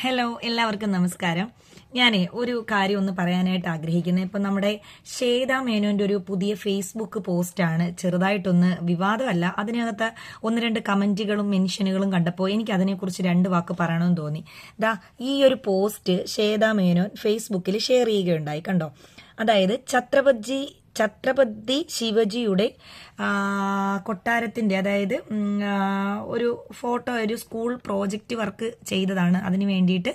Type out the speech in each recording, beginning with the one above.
Hello എല്ലാവർക്കും നമസ്കാരം. ഞാൻ ഒരു കാര്യം ഒന്ന് പറയാനായിട്ട് ആഗ്രഹിക്കുന്നത് ഇപ്പം നമ്മുടെ ശ്വേത മേനോന്റെ ഒരു പുതിയ ഫേസ്ബുക്ക് പോസ്റ്റാണ് ചെറുതായിട്ടൊന്ന് വിവാദമല്ല. അതിനകത്ത് ഒന്ന് രണ്ട് കമന്റുകളും മെൻഷനുകളും കണ്ടപ്പോൾ എനിക്ക് അതിനെക്കുറിച്ച് രണ്ട് വാക്ക് പറയണമെന്ന് തോന്നി. ദാ ഈ ഒരു പോസ്റ്റ് ശ്വേത മേനോൻ ഫേസ്ബുക്കിൽ ഷെയർ ചെയ്യുകയുണ്ടായി. കണ്ടോ? അതായത് ഛത്രപതി ഛത്രപതി ശിവജിയുടെ കൊട്ടാരത്തിന്റെ അതായത് ഒരു ഫോട്ടോ ഒരു സ്കൂൾ പ്രോജക്റ്റ് വർക്ക് ചെയ്തതാണ്. അതിന് വേണ്ടിയിട്ട്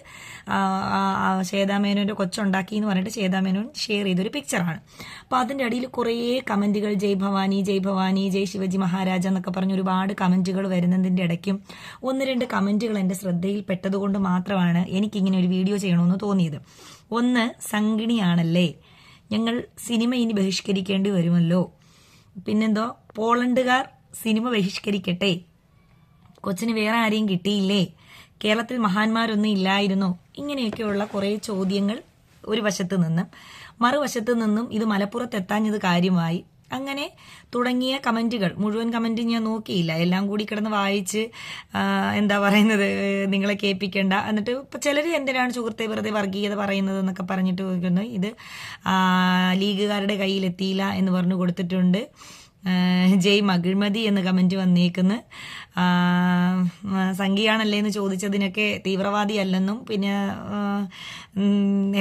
ശ്വേതാമേനോന്റെ കൊച്ചുണ്ടാക്കി എന്ന് പറഞ്ഞിട്ട് ശ്വേതാമേനോൻ ഷെയർ ചെയ്തൊരു പിക്ചറാണ് അപ്പോൾ അതിന്റെ അടിയിൽ കുറേ കമന്റുകൾ ജയ് ഭവാനി ജയ് ഭവാനി ജയ് ശിവജി മഹാരാജ എന്നൊക്കെ പറഞ്ഞ് ഒരുപാട് കമന്റുകൾ വരുന്നതിന്റെ ഇടയ്ക്കും ഒന്ന് രണ്ട് കമന്റുകൾ എന്റെ ശ്രദ്ധയിൽ പെട്ടതുകൊണ്ട് മാത്രമാണ് എനിക്കിങ്ങനെ ഒരു വീഡിയോ ചെയ്യണമെന്ന് തോന്നിയത്. ഒന്ന് സംഗിണിയാണല്ലേ? ഞങ്ങൾ സിനിമ ഇനി ബഹിഷ്കരിക്കേണ്ടി വരുമല്ലോ. പിന്നെന്തോ പോളണ്ടുകാർ സിനിമ ബഹിഷ്കരിക്കട്ടെ. കൊച്ചിന് വേറെ ആരെയും കിട്ടിയില്ലേ? കേരളത്തിൽ മഹാന്മാരൊന്നും ഇല്ലായിരുന്നോ. ഇങ്ങനെയൊക്കെയുള്ള കുറേ ചോദ്യങ്ങൾ ഒരു വശത്ത് നിന്നും മറുവശത്ത് നിന്നും ഇത് മലപ്പുറത്തെത്താഞ്ഞത് കാര്യമായി. അങ്ങനെ തുടങ്ങിയ കമന്റുകൾ മുഴുവൻ കമന്റ് ഞാൻ നോക്കിയില്ല. എല്ലാം കൂടി കിടന്ന് വായിച്ച് എന്താ പറയുന്നത് നിങ്ങളെ കേൾപ്പിക്കേണ്ട. എന്നിട്ട് ഇപ്പം ചിലർ എന്തിനാണ് സുഹൃത്തെ വെറുതെ വർഗീയത പറയുന്നത് എന്നൊക്കെ പറഞ്ഞിട്ട് ഇത് ലീഗുകാരുടെ കയ്യിലെത്തിയില്ല എന്ന് പറഞ്ഞു കൊടുത്തിട്ടുണ്ട്. ജയ് മകിഴ്മതി എന്ന് കമന്റ് വന്നേക്കുന്നു. സംഘിയാണല്ലേ എന്ന് ചോദിച്ചതിനൊക്കെ തീവ്രവാദി അല്ലെന്നും പിന്നെ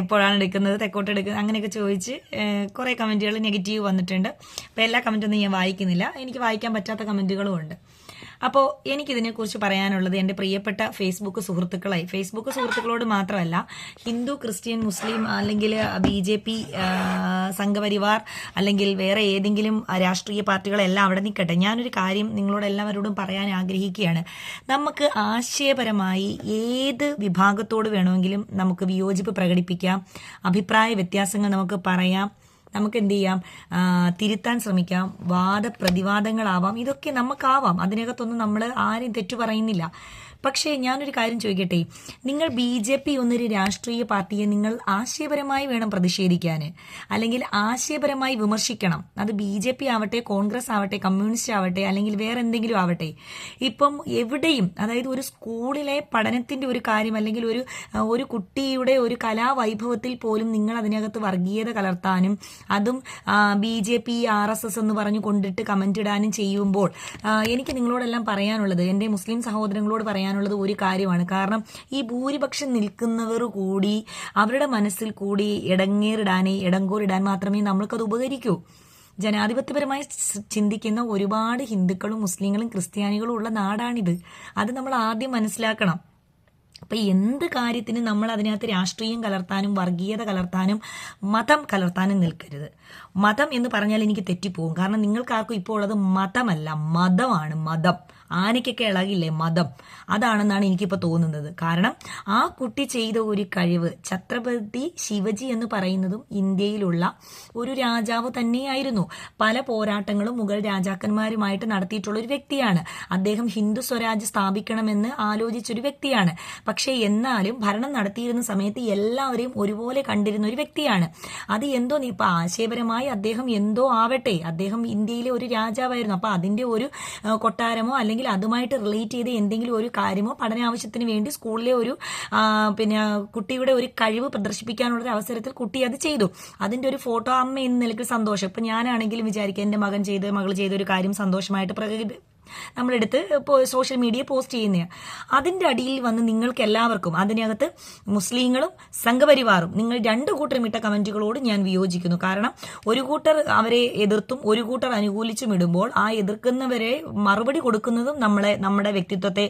എപ്പോഴാണ് എടുക്കുന്നത് തെക്കോട്ട് എടുക്കുന്നത് അങ്ങനെയൊക്കെ ചോദിച്ച് കുറേ കമന്റുകൾ നെഗറ്റീവ് വന്നിട്ടുണ്ട്. അപ്പോൾ എല്ലാ കമന്റൊന്നും ഞാൻ വായിക്കുന്നില്ല. എനിക്ക് വായിക്കാൻ പറ്റാത്ത കമന്റുകളും ഉണ്ട്. അപ്പോൾ എനിക്കിതിനെക്കുറിച്ച് പറയാനുള്ളത് എന്റെ പ്രിയപ്പെട്ട ഫേസ്ബുക്ക് സുഹൃത്തുക്കളായി. ഫേസ്ബുക്ക് സുഹൃത്തുക്കളോട് മാത്രമല്ല ഹിന്ദു ക്രിസ്ത്യൻ മുസ്ലിം അല്ലെങ്കിൽ ബി ജെ പി സംഘപരിവാർ അല്ലെങ്കിൽ വേറെ ഏതെങ്കിലും രാഷ്ട്രീയ പാർട്ടികളെല്ലാം അവിടെ നിൽക്കട്ടെ. ഞാനൊരു കാര്യം നിങ്ങളോട് എല്ലാവരോടും പറയാൻ ആഗ്രഹിക്കുകയാണ്. നമുക്ക് ആശയപരമായി ഏത് വിഭാഗത്തോട് വേണമെങ്കിലും നമുക്ക് വിയോജിപ്പ് പ്രകടിപ്പിക്കാം. അഭിപ്രായ വ്യത്യാസങ്ങൾ നമുക്ക് പറയാം. നമുക്ക് എന്ത് ചെയ്യാം തിരുത്താൻ ശ്രമിക്കാം. വാദപ്രതിവാദങ്ങളാവാം. ഇതൊക്കെ നമുക്കാവാം. അതിനകത്തൊന്നും നമ്മൾ ആരും തെറ്റു പറയുന്നില്ല. പക്ഷേ ഞാനൊരു കാര്യം ചോദിക്കട്ടെ? നിങ്ങൾ ബി ജെ പി എന്നൊരു രാഷ്ട്രീയ പാർട്ടിയെ നിങ്ങൾ ആശയപരമായി വേണം പ്രതിഷേധിക്കാൻ അല്ലെങ്കിൽ ആശയപരമായി വിമർശിക്കണം. അത് ബി ജെ പി ആവട്ടെ കോൺഗ്രസ് ആവട്ടെ കമ്മ്യൂണിസ്റ്റ് ആവട്ടെ അല്ലെങ്കിൽ വേറെ എന്തെങ്കിലും ആവട്ടെ. ഇപ്പം എവിടെയും അതായത് ഒരു സ്കൂളിലെ പഠനത്തിന്റെ ഒരു കാര്യം അല്ലെങ്കിൽ ഒരു ഒരു കുട്ടിയുടെ ഒരു കലാവൈഭവത്തിൽ പോലും നിങ്ങൾ അതിനകത്ത് വർഗീയത കലർത്താനും അതും B J P R S S എന്ന് പറഞ്ഞു കൊണ്ടിട്ട് കമന്റ് ഇടാനും ചെയ്യുമ്പോൾ എനിക്ക് നിങ്ങളോടെല്ലാം പറയാനുള്ളത് എന്റെ മുസ്ലിം സഹോദരങ്ങളോട് പറയാനുള്ളത് ഒരു കാര്യമാണ്. കാരണം ഈ ഭൂരിപക്ഷം നിൽക്കുന്നവർ കൂടി അവരുടെ മനസ്സിൽ കൂടി ഇടങ്ങേറിടാനേ ഇടങ്കോറിടാൻ മാത്രമേ നമ്മൾക്കത് ഉപകരിക്കൂ. ജനാധിപത്യപരമായി ചിന്തിക്കുന്ന ഒരുപാട് ഹിന്ദുക്കളും മുസ്ലിങ്ങളും ക്രിസ്ത്യാനികളും ഉള്ള നാടാണിത്. അത് നമ്മൾ ആദ്യം മനസ്സിലാക്കണം. അപ്പൊ എന്ത് കാര്യത്തിന് നമ്മൾ അതിനകത്ത് രാഷ്ട്രീയം കലർത്താനും വർഗീയത കലർത്താനും മതം കലർത്താനും നിൽക്കരുത്. മതം എന്ന് പറഞ്ഞാൽ എനിക്ക് തെറ്റിപ്പോകും കാരണം നിങ്ങൾക്കാർക്കും ഇപ്പോൾ ഉള്ളത് മതമല്ല. മതമാണ് മതം. ആനയ്ക്കൊക്കെ ഇളകില്ലേ മതം? അതാണെന്നാണ് എനിക്കിപ്പോൾ തോന്നുന്നത്. കാരണം ആ കുട്ടി ചെയ്ത ഒരു കഴിവ് ഛത്രപതി ശിവജി എന്ന് പറയുന്നതും ഇന്ത്യയിലുള്ള ഒരു രാജാവ് തന്നെയായിരുന്നു. പല പോരാട്ടങ്ങളും മുഗൾ രാജാക്കന്മാരുമായിട്ട് നടത്തിയിട്ടുള്ള ഒരു വ്യക്തിയാണ്. അദ്ദേഹം ഹിന്ദു സ്വരാജ് സ്ഥാപിക്കണമെന്ന് ആലോചിച്ചൊരു വ്യക്തിയാണ്. പക്ഷേ എന്നാലും ഭരണം നടത്തിയിരുന്ന സമയത്ത് എല്ലാവരെയും ഒരുപോലെ കണ്ടിരുന്ന ഒരു വ്യക്തിയാണ്. അത് എന്തോ ഇപ്പൊ ആശയപരമായി അദ്ദേഹം എന്തോ ആവട്ടെ. അദ്ദേഹം ഇന്ത്യയിലെ ഒരു രാജാവായിരുന്നു. അപ്പൊ അതിന്റെ ഒരു കൊട്ടാരമോ അല്ലെങ്കിൽ അതുമായിട്ട് റിലേറ്റ് ചെയ്ത് എന്തെങ്കിലും ഒരു കാര്യമോ പഠന പഠനാവശ്യത്തിന് വേണ്ടി സ്കൂളിലെ ഒരു പിന്നെ കുട്ടിയുടെ ഒരു കഴിവ് പ്രദർശിപ്പിക്കാനുള്ള ഒരു അവസരത്തിൽ കുട്ടി അത് ചെയ്തു. അതിന്റെ ഒരു ഫോട്ടോ അമ്മ എന്ന നിലയ്ക്ക് സന്തോഷം. ഇപ്പൊ ഞാനാണെങ്കിലും വിചാരിക്കുക എന്റെ മകൻ ചെയ്ത് മകൾ ചെയ്ത ഒരു കാര്യം സന്തോഷമായിട്ട് പ്രകടി നമ്മളെടുത്ത് സോഷ്യൽ മീഡിയ പോസ്റ്റ് ചെയ്യുന്ന അതിന്റെ അടിയിൽ വന്ന് നിങ്ങൾക്ക് എല്ലാവർക്കും അതിനകത്ത് മുസ്ലിങ്ങളും സംഘപരിവാറും നിങ്ങൾ രണ്ട് കൂട്ടരും ഇട്ട കമന്റുകളോട് ഞാൻ വിയോജിക്കുന്നു. കാരണം ഒരു കൂട്ടർ അവരെ എതിർത്തും ഒരു കൂട്ടർ അനുകൂലിച്ചും ഇടുമ്പോൾ ആ എതിർക്കുന്നവരെ മറുപടി കൊടുക്കുന്നതും നമ്മളെ നമ്മുടെ വ്യക്തിത്വത്തെ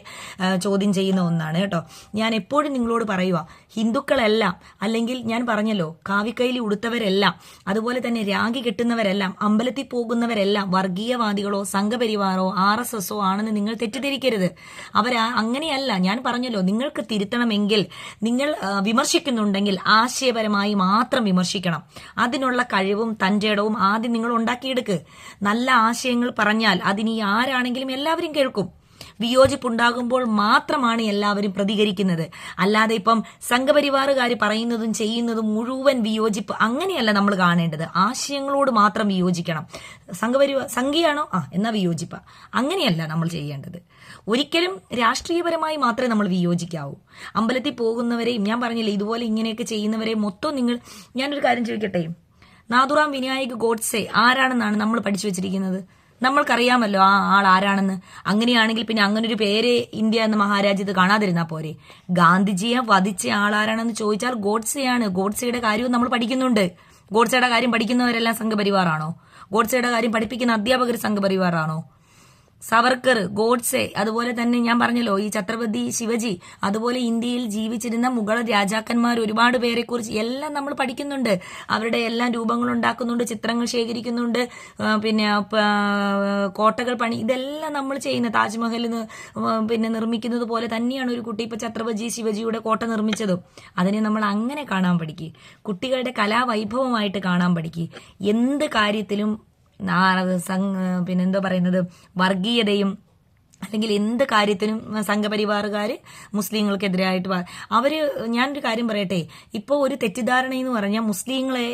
ചോദ്യം ചെയ്യുന്ന ഒന്നാണ് കേട്ടോ. ഞാൻ എപ്പോഴും നിങ്ങളോട് പറയുക ഹിന്ദുക്കളെല്ലാം അല്ലെങ്കിൽ ഞാൻ പറഞ്ഞല്ലോ കാവിക്കൈലി ഉടുത്തവരെല്ലാം അതുപോലെ തന്നെ രാഗി കെട്ടുന്നവരെല്ലാം അമ്പലത്തിൽ പോകുന്നവരെല്ലാം വർഗീയവാദികളോ സംഘപരിവാറോ ആർ എസ് എസോ ആണെന്ന് നിങ്ങൾ തെറ്റിദ്ധരിക്കരുത്. അവരാ അങ്ങനെയല്ല ഞാൻ പറഞ്ഞല്ലോ നിങ്ങൾക്ക് തിരുത്തണമെങ്കിൽ നിങ്ങൾ വിമർശിക്കുന്നുണ്ടെങ്കിൽ ആശയപരമായി മാത്രം വിമർശിക്കണം. അതിനുള്ള കഴിവും തന്റെടവും ആദ്യം നിങ്ങൾ ഉണ്ടാക്കിയെടുക്ക്. നല്ല ആശയങ്ങൾ പറഞ്ഞാൽ അതിനി ആരാണെങ്കിലും എല്ലാവരും കേൾക്കും. വിയോജിപ്പുണ്ടാകുമ്പോൾ മാത്രമാണ് എല്ലാവരും പ്രതികരിക്കുന്നത്. അല്ലാതെ ഇപ്പം സംഘപരിവാറുകാർ പറയുന്നതും ചെയ്യുന്നതും മുഴുവൻ വിയോജിപ്പ് അങ്ങനെയല്ല നമ്മൾ കാണേണ്ടത്. ആശയങ്ങളോട് മാത്രം വിയോജിക്കണം. സംഘപരിവാർ സംഖ്യയാണോ ആ എന്നാ വിയോജിപ്പ. അങ്ങനെയല്ല നമ്മൾ ചെയ്യേണ്ടത്. ഒരിക്കലും രാഷ്ട്രീയപരമായി മാത്രമേ നമ്മൾ വിയോജിക്കാവൂ. അമ്പലത്തിൽ പോകുന്നവരെയും ഞാൻ പറഞ്ഞില്ലേ ഇതുപോലെ ഇങ്ങനെയൊക്കെ ചെയ്യുന്നവരെയും മൊത്തം നിങ്ങൾ ഞാനൊരു കാര്യം ചോദിക്കട്ടെ? നാദുറാം വിനായക് ഗോഡ്സെ ആരാണെന്നാണ് നമ്മൾ പഠിച്ചു വെച്ചിരിക്കുന്നത്? നമ്മൾക്കറിയാമല്ലോ ആ ആൾ ആരാണെന്ന്. അങ്ങനെയാണെങ്കിൽ പിന്നെ അങ്ങനെ ഒരു പേര് ഇന്ത്യ എന്ന മഹാരാജ്യത്ത് കാണാതിരുന്നാ പോരെ. ഗാന്ധിജിയെ വധിച്ച ആളാരാണെന്ന് ചോദിച്ചാൽ ഗോഡ്സെയാണ്. ഗോഡ്സെയുടെ കാര്യവും നമ്മൾ പഠിക്കുന്നുണ്ട്. ഗോഡ്സെയുടെ കാര്യം പഠിക്കുന്നവരെല്ലാം സംഘപരിവാറാണോ? ഗോഡ്സെയുടെ കാര്യം പഠിപ്പിക്കുന്ന അധ്യാപകർ സംഘപരിവാറാണോ? സവർക്കർ ഗോഡ്സെ അതുപോലെ തന്നെ ഞാൻ പറഞ്ഞല്ലോ ഈ ഛത്രപതി ശിവജി അതുപോലെ ഇന്ത്യയിൽ ജീവിച്ചിരുന്ന മുഗൾ രാജാക്കന്മാർ ഒരുപാട് പേരെക്കുറിച്ച് എല്ലാം നമ്മൾ പഠിക്കുന്നുണ്ട്. അവരുടെ എല്ലാം രൂപങ്ങൾ ഉണ്ടാക്കുന്നുണ്ട് ചിത്രങ്ങൾ ശേഖരിക്കുന്നുണ്ട് പിന്നെ കോട്ടകൾ പണി ഇതെല്ലാം നമ്മൾ ചെയ്യുന്ന താജ്മഹൽ പിന്നെ നിർമ്മിക്കുന്നത് പോലെ തന്നെയാണ് ഒരു കുട്ടി ഇപ്പൊ ഛത്രപതി ശിവജിയുടെ കോട്ട നിർമ്മിച്ചതും. അതിനെ നമ്മൾ അങ്ങനെ കാണാൻ പഠിക്കുക കുട്ടികളുടെ കലാവൈഭവമായിട്ട് കാണാൻ പഠിക്കുക എന്ത് കാര്യത്തിലും നാ- സം- പിന്നെന്താ പറയുന്നത് വർഗീയതയും അല്ലെങ്കിൽ എന്ത് കാര്യത്തിനും സംഘപരിവാറുകാർ മുസ്ലിങ്ങൾക്കെതിരായിട്ട് അവർ ഞാനൊരു കാര്യം പറയട്ടെ. ഇപ്പോൾ ഒരു തെറ്റിദ്ധാരണ എന്ന് പറഞ്ഞാൽ മുസ്ലിങ്ങളെ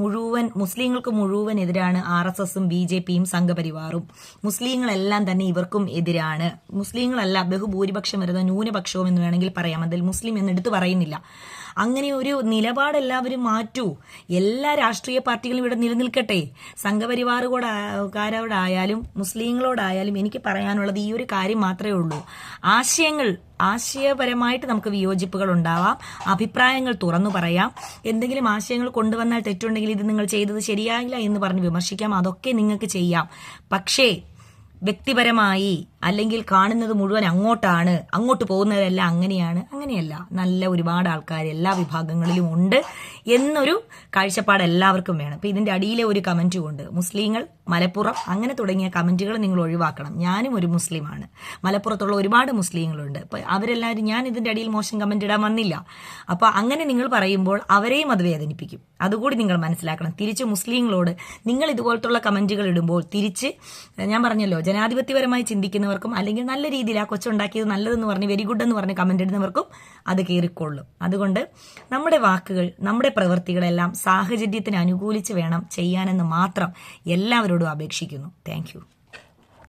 മുഴുവൻ മുസ്ലിങ്ങൾക്ക് മുഴുവൻ എതിരാണ് ആർ എസ് എസും ബി ജെ പിയും സംഘപരിവാറും. മുസ്ലിങ്ങളെല്ലാം തന്നെ ഇവർക്കും എതിരാണ്. മുസ്ലിങ്ങളല്ല ബഹുഭൂരിപക്ഷം വരുന്ന ന്യൂനപക്ഷവും എന്ന് വേണമെങ്കിൽ പറയാം. അതിൽ മുസ്ലിം എന്നെടുത്ത് പറയുന്നില്ല. അങ്ങനെ ഒരു നിലപാട് എല്ലാവരും മാറ്റൂ. എല്ലാ രാഷ്ട്രീയ പാർട്ടികളും ഇവിടെ നിലനിൽക്കട്ടെ. സംഘപരിവാറുകാരോടായാലും മുസ്ലിങ്ങളോടായാലും എനിക്ക് പറയാനുള്ളത് ഈ ഒരു കാര്യം മാത്രമേ ഉള്ളൂ. ആശയങ്ങൾ ആശയപരമായിട്ട് നമുക്ക് വിയോജിപ്പുകൾ ഉണ്ടാവാം. അഭിപ്രായങ്ങൾ തുറന്നു പറയാം. എന്തെങ്കിലും ആശയങ്ങൾ കൊണ്ടുവന്നാൽ തെറ്റുണ്ടെങ്കിൽ ഇത് നിങ്ങൾ ചെയ്തത് ശരിയായില്ല എന്ന് പറഞ്ഞ് വിമർശിക്കാം. അതൊക്കെ നിങ്ങൾക്ക് ചെയ്യാം. പക്ഷേ വ്യക്തിപരമായി അല്ലെങ്കിൽ കാണുന്നത് മുഴുവൻ അങ്ങോട്ടാണ് അങ്ങോട്ട് പോകുന്നവരെല്ലാം അങ്ങനെയാണ്. അങ്ങനെയല്ല നല്ല ഒരുപാട് ആൾക്കാർ എല്ലാ വിഭാഗങ്ങളിലും ഉണ്ട് എന്നൊരു കാഴ്ചപ്പാട് എല്ലാവർക്കും വേണം. ഇപ്പം ഇതിന്റെ അടിയിലെ ഒരു കമന്റും ഉണ്ട് മുസ്ലിങ്ങൾ മലപ്പുറം അങ്ങനെ തുടങ്ങിയ കമന്റുകൾ നിങ്ങൾ ഒഴിവാക്കണം. ഞാനും ഒരു മുസ്ലിമാണ്. മലപ്പുറത്തുള്ള ഒരുപാട് മുസ്ലിങ്ങളുണ്ട്. അപ്പോൾ അവരെല്ലാവരും ഞാൻ ഇതിന്റെ അടിയിൽ മോശം കമന്റ് ഇടാൻ വന്നില്ല. അപ്പൊ അങ്ങനെ നിങ്ങൾ പറയുമ്പോൾ അവരെയും അത് വേദനിപ്പിക്കും. അതുകൂടി നിങ്ങൾ മനസ്സിലാക്കണം. തിരിച്ച് മുസ്ലിങ്ങളോട് നിങ്ങൾ ഇതുപോലത്തുള്ള കമന്റുകൾ ഇടുമ്പോൾ തിരിച്ച് ഞാൻ പറഞ്ഞല്ലോ ജനാധിപത്യപരമായി ചിന്തിക്കുന്നവർക്കും അല്ലെങ്കിൽ നല്ല രീതിയിൽ ആ കൊച്ചുണ്ടാക്കിയത് നല്ലതെന്ന് പറഞ്ഞ് വെരി ഗുഡ് എന്ന് പറഞ്ഞ് കമന്റ് ഇടുന്നവർക്കും അത് കയറിക്കൊള്ളും അതുകൊണ്ട് നമ്മുടെ വാക്കുകൾ നമ്മുടെ പ്രവൃത്തികളെല്ലാം സാഹചര്യത്തിന് അനുകൂലിച്ച് വേണം ചെയ്യാനെന്ന് മാത്രം എല്ലാവരോടും അപേക്ഷിക്കുന്നു. താങ്ക്